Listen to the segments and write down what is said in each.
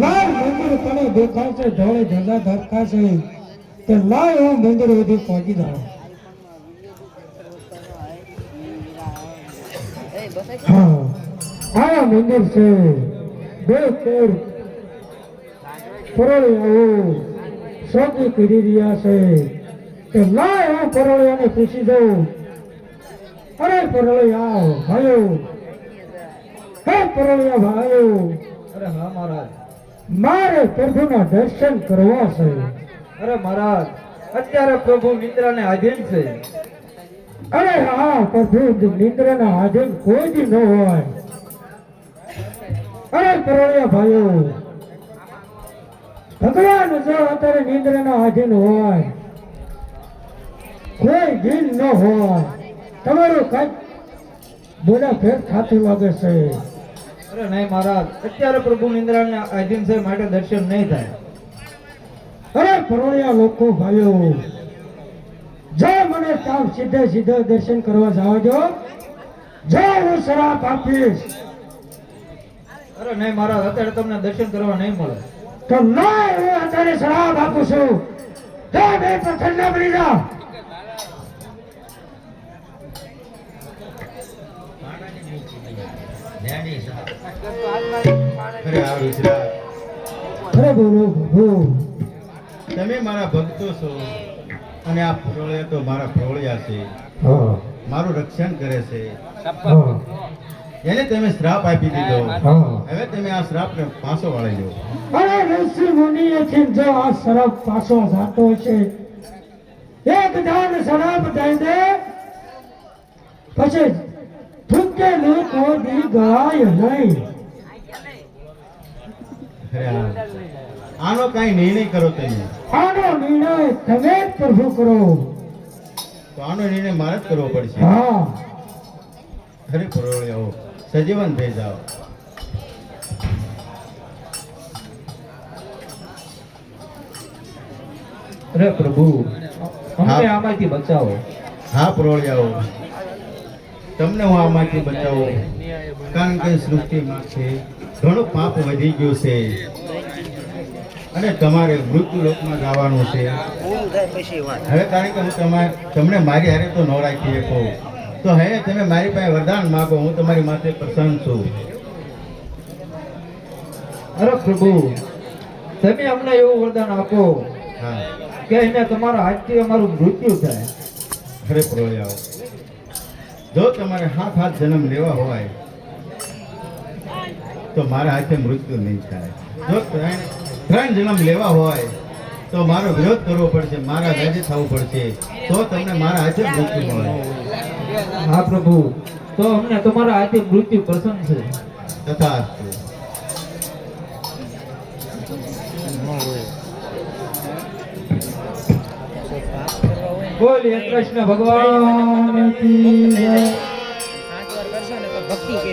લાય મંદિર તને દેખાય છે ઢોળે ધંધા ધરકા તે લાલ હું મંદિર સુધી પહોંચી જાઉં આ મંદિર છે બે તેર પરોળિયાઓ શોધી કરી રહ્યા છે. તો લાય હું પરોળિયાને પૂછી દઉં અરે પરોળિયા, ભાઈઓ. હે પરોળિયા, ભાઈઓ. અરે હા, મહારાજ. મારે પ્રભુના દર્શન કરવા છે. અરે મહારાજ, અત્યારે પ્રભુ નિદ્રાને આધીન છે. અરે હા, પ્રભુ નિદ્રાના આધીન કોઈ દી ન હોય. અરે કરોડિયા ભાઈઓ, ભગવાન જો અત્યારે નિદ્રાના આધીન હોય, કોઈ દિન ન હોય, તમારું કઈ બોલા ફેર ખાતું લાગે છે. અરે નહીં મહારાજ, અત્યારે પ્રભુ નિંદ્રાને આધીન છે માટે દર્શન નહીં થાય. અરે પરોણિયા લોકો, ભાઈઓ, જો મને તાવ સીધે સીધે દર્શન કરવા જાવ જો જો હું શરાપ આપીશ. અરે નહીં મહારાજ, અત્યારે તમને દર્શન કરવા નહીં મળે. તો ના, હું અત્યારે શરાપ આપું છું. તો બે પથ્થર ના બની જાઓ. અરે આ રુદ્રા. અરે બોલો તમે મારા ભક્તો છો અને આ પ્રળય તો મારા પ્રળયા છે. મારું રક્ષણ કરે છે. એને તમે શ્રાપ આપી દીધો. હવે તમે આ શ્રાપને પાછો વાળી લો. અરે ઋષિ મુનિએથી જો આ શરાબ પાછો જાતો છે. એક દાન શરાબ દઈ દે. પછી થૂકેલું લોકો દી ગાય નહીં. આનો કઈ નિર્ણય કરો તમે. આનો નિર્ણય તમે પ્રભુ કરો. તો આનો નિર્ણય મારે જ કરવો પડશે. હા. અરે આવો સજીવન થઈ જાઓ અરે પ્રભુ અમને. આમાંથી બચાવો. હા પ્રળયાઓ તમને હું આમાંથી બચાવું? કારણ કે સૃષ્ટિમાં છે. ઘણું પાપ વધી ગયું છે. અને તમારે મૃત્યુ લોકમાં જવાનું છે. હવે કારણ કે હું તમારે તમને મારી હારે તો ન રાખી શકો. તો હે તમે મારી પાસે વરદાન માગો હું તમારી માથે પ્રસન્ન છું. અરે પ્રભુ તમે અમને એવું વરદાન આપો કે એને તમારા હાથથી અમારું મૃત્યુ થાય. ખરે પ્રળયાઓ જો તમારે હાથ હાથ જન્મ લેવા હોય તો મારા હાથે મૃત્યુ નહીં થાય. જો ત્રણ ત્રણ જન્મ લેવા હોય તો મારો વિરોધ કરવો પડશે મારા રાજ્ય થવું પડશે. તો તમને મારા હાથે મૃત્યુ મળે. હા પ્રભુ. તો અમને તમારા હાથે મૃત્યુ પસંદ છે. તથા બોલીએ કૃષ્ણ ભગવાન ભક્તિ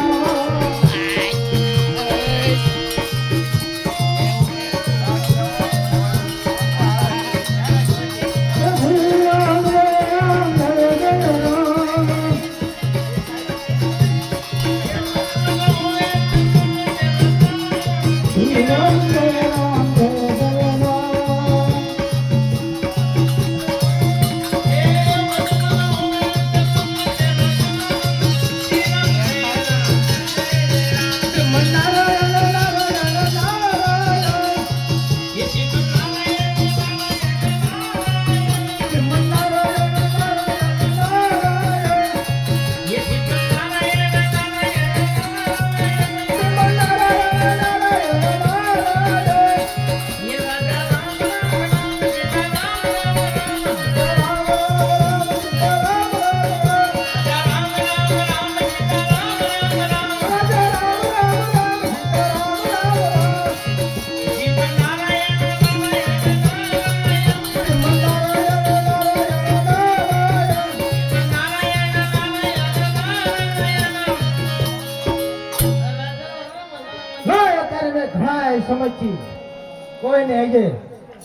કોઈને આજે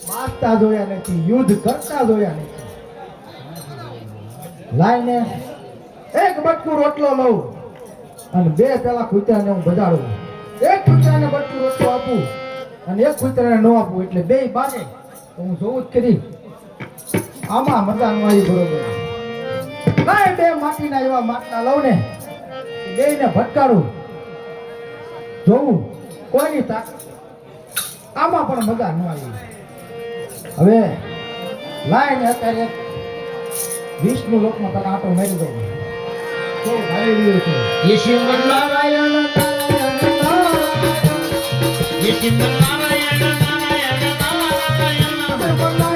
મારતા જોયા નથી, યુદ્ધ કરતા જોયા નથી. લાઈને એક બટકું રોટલો લઉં અને બે પેલા કૂતરાને હું બજાડું એક કૂતરાને બટકું રોટલો આપું અને એક કૂતરાને ન આપું, એટલે બે બાને હું જોઉં જ કરી આમાં મજા ન આવી બરોબર. લાય બે માટીના એવા માટલા લઉં ને, બેયને ભટકાડું. જોઉં કોઈની તાકાત આમાં પણ મજા ન આવી. હવે લાઈને અત્યારે વિષ્ણુ લોકમાં તમે આટો મારી દઉં. તો ભાઈ રહ્યું છે. નારાયણ નારાયણ પ્રધાનજી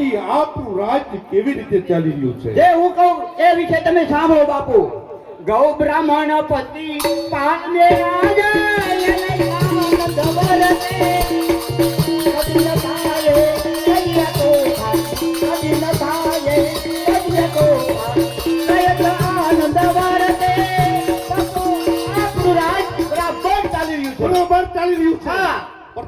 પ્રધાનજી આપણું રાજ્ય કેવી રીતે ચાલી રહ્યું છે? જે હું કહું, એ વિશે તમે સાંભળો બાપુ. ગૌ બ્રાહ્મણ પતિ પાને રાજા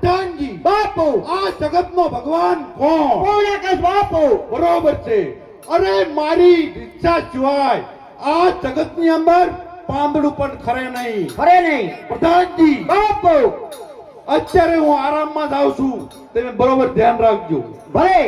પ્રધાનજી બાપુ. આ જગતનો ભગવાન કોણ? પૂર્ણકસ બાપુ? બરોબર છે. અરે મારી ઈચ્છા સિવાય આ જગતની અંદર પાંદડું પણ ખરે નહીં. ખરે નહીં. પ્રધાનજી બાપુ. અત્યારે હું આરામમાં જાઉં છું. તમે બરોબર ધ્યાન રાખજો. ભલે.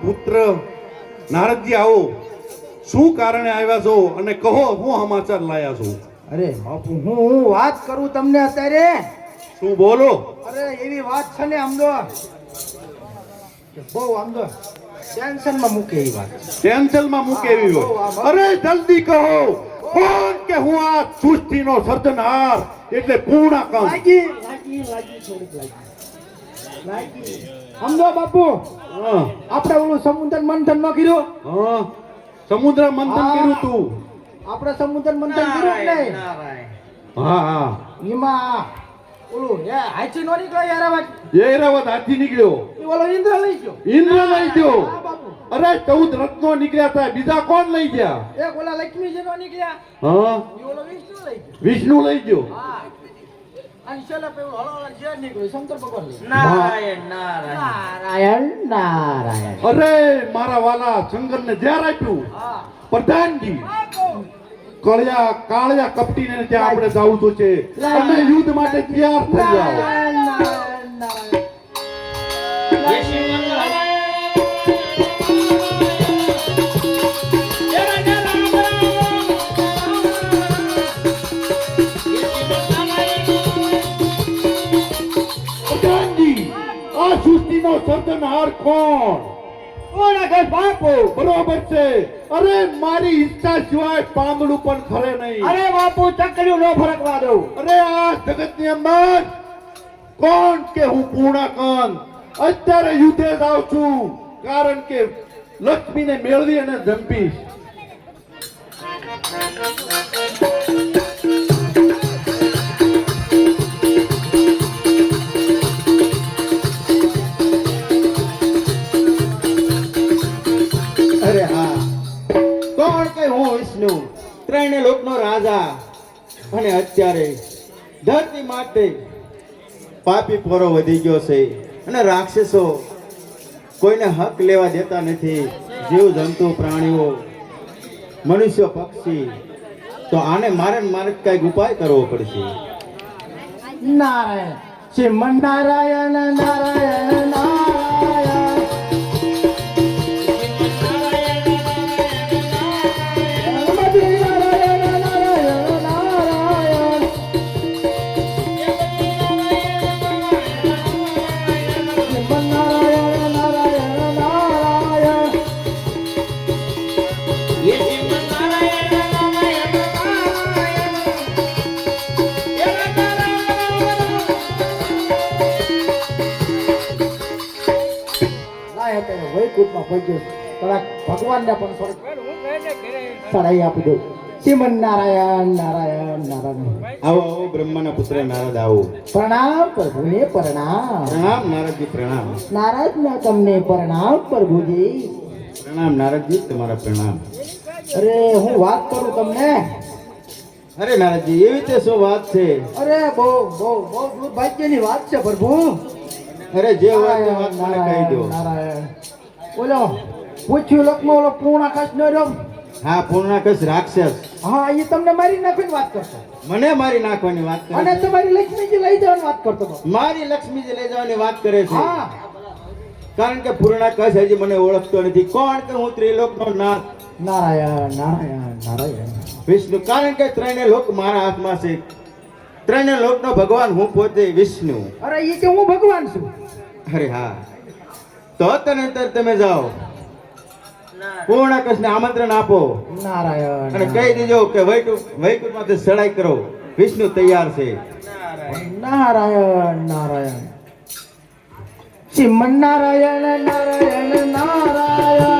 બ્રહ્મપુત્ર નારદજી આવો. શું કારણે આવ્યા છો અને કહો હું સમાચાર લાયા છું? અરે બાપુ હું હું વાત કરું તમને અત્યારે? શું બોલો? અરે એવી વાત છે ને આમ કે બહુ આમદો ટેન્શનમાં મૂકે એવી વાત. ટેન્શનમાં મૂકે એવી વાત. અરે જલ્દી કહો. કોણ કે હું આ સૃષ્ટિનો સર્જનહાર એટલે પૂર્ણ કામ લાગી લાગી લાગી થોડીક લાગી. આમદો બાપુ. આપણે ઓલું સમુદ્ર મંથન ન કર્યું? સમુદ્ર મંથન કર્યું તું. આપણે સમુદ્ર મંથન કર્યું કે નહીં? હા હા. એમાં ઓલું એ હાચી નો નીકળ્યો યાર અવાજ ઐરાવત હાથી નીકળ્યો. એ ઓલો ઇન્દ્ર લઈ ગયો. ઇન્દ્ર લઈ ગયો. અરે ચૌદ રત્નો નીકળ્યા હતા બીજા કોણ લઈ ગયા? એક ઓલા લક્ષ્મીજી નો નીકળ્યા. હા. એ ઓલો વિષ્ણુ લઈ ગયો. વિષ્ણુ લઈ ગયો. હા. નારાયણ નારાયણ. નારાયણ અરે મારા વાલા શંકરને ઝેર આપ્યું. હા. પ્રધાનજી. કળિયા કાળિયા કપટીને ત્યાં આપણે જવું તો છે. તમે યુદ્ધ માટે તૈયાર થઈ જાઓ. સૃષ્ટિનો સર્જનહાર કોણ? બાપુ? બરોબર છે. અરે મારી ઈચ્છા સિવાય પાંદડું પણ ખરે નહીં. અરે બાપુ ચકડ્યું નો ફરકવા દઉં. અરે આ જગતની અંદર કોણ કે હું પૂર્ણાકાંત અત્યારે યુદ્ધે જાઉં છું. કારણ કે લક્ષ્મીને મેળવી અને જંપીશ. અત્યારે ધરતી માટે પાપી પોરો વધી ગયો છે. અને રાક્ષસો કોઈને હક લેવા દેતા નથી. જીવ, જંતુ, પ્રાણીઓ, મનુષ્ય, પક્ષી, તો આને મારે મારે કંઈક ઉપાય કરવો પડશે. નારાયણ. નારાયણ નારાયણ નારાયણ લાય અત્યારે વૈકુંઠમાં પહોંચ્યો થોડાક ભગવાનને પણ ચડાઈ આપી દઉં. શ્રીમન નારાયણ નારાયણ નારાયણ. આવો આવો બ્રહ્માના પુત્ર નારદ આવો. પ્રણામ પ્રભુને પ્રણામ. પ્રણામ નારદજી પ્રણામ. નારાજ તમને પ્રણામ પ્રભુજી. પ્રણામ નારદજી તમારા પ્રણામ. અરે હું વાત કરું તમને? અરે નારદજી એવી રીતે શું વાત છે? અરે બહુ બહુ બહુ ભાગ્યની વાત છે પ્રભુ. અરે જે વાત છે વાત મને કહી દો. બોલો પૂછ્યું લોકમાં ઓલો પૂર્ણાકાશ નો રહ્યો હા પૂર્ણાકશ રાક્ષસ. હા એ તમને મારી નાખવાની વાત કરતો. મને મારી નાખવાની વાત કરે અને તમારી લક્ષ્મીજી લઈ જવાની વાત કરતો મારી લક્ષ્મીજી લઈ જવાની વાત કરે છે? હા. કારણ કે પૂર્ણાકશ હજી મને ઓળખતો નથી. કોણ કે હું ત્રિલોકનો નાથ? નારાયણ નારાયણ નારાયણ. વિષ્ણુ કારણ કે ત્રણે લોક મારા હાથમાં છે. ત્રણે લોકનો ભગવાન હું પોતે વિષ્ણુ. અરે એ કે હું ભગવાન છું. અરે હા. તો તદનંતર તમે જાઓ. પૂર્ણાકશને આમંત્રણ આપો. નારાયણ અને કહી દેજો કે વૈકુંઠ વૈકુંઠમાંથી સડાઈ કરો. વિષ્ણુ તૈયાર છે. નારાયણ નારાયણ. શ્રીમન નારાયણ નારાયણ નારાયણ.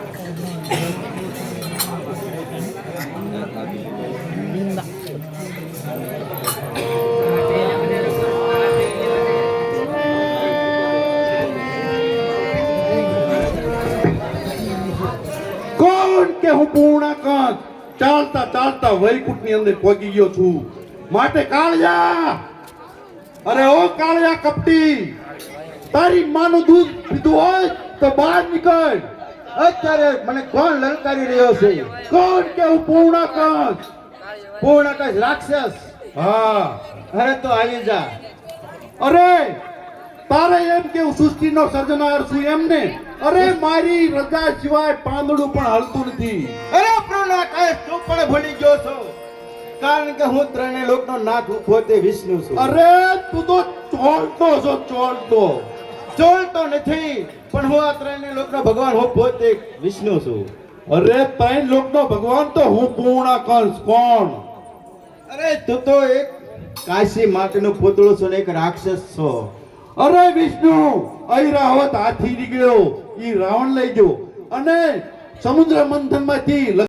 હું પૂર્ણાકાંત ચાલતા ચાલતા વૈકુંઠની અંદર પહોંચી ગયો છું. માટે કાળિયા. અરે ઓ કાળિયા કપટી, તારી માનું દૂધ પીધું હોય તો બહાર નીકળ. અત્યારે મને કોણ લલકારી રહ્યો છે? કોણ કે હું પૂર્ણાકાંત પૂર્ણાકશ રાક્ષસ. હા, અરે તો આવી જા. અરે તારે એમ કે હું સૃષ્ટિનો સર્જનાર છું એમ ને અરે મારી રજા સિવાય પાંદડું પણ હલતું નથી. અરે પૂર્ણાકશ તું પણ ભૂલી ગયો છો. કારણ કે હું ત્રણે લોકનો નાથ પોતે વિષ્ણુ છું. અરે તું તો ચોલતો છો ચોલતો. ચોલતો નથી પણ હું આ ત્રણે લોકનો ભગવાન હું પોતે વિષ્ણુ છું. અરે ત્રણ લોકનો ભગવાન તો હું પૂર્ણ કંસ કોણ? અરે તું તો એક કાશી માટેનું પૂતળું છો ને એક રાક્ષસ છો. અરે વિષ્ણુ ઐરાવત હાથી નીકળ્યો. એ રાવણ લઈ ગયો. અને સમુદ્ર મંથનમાંથી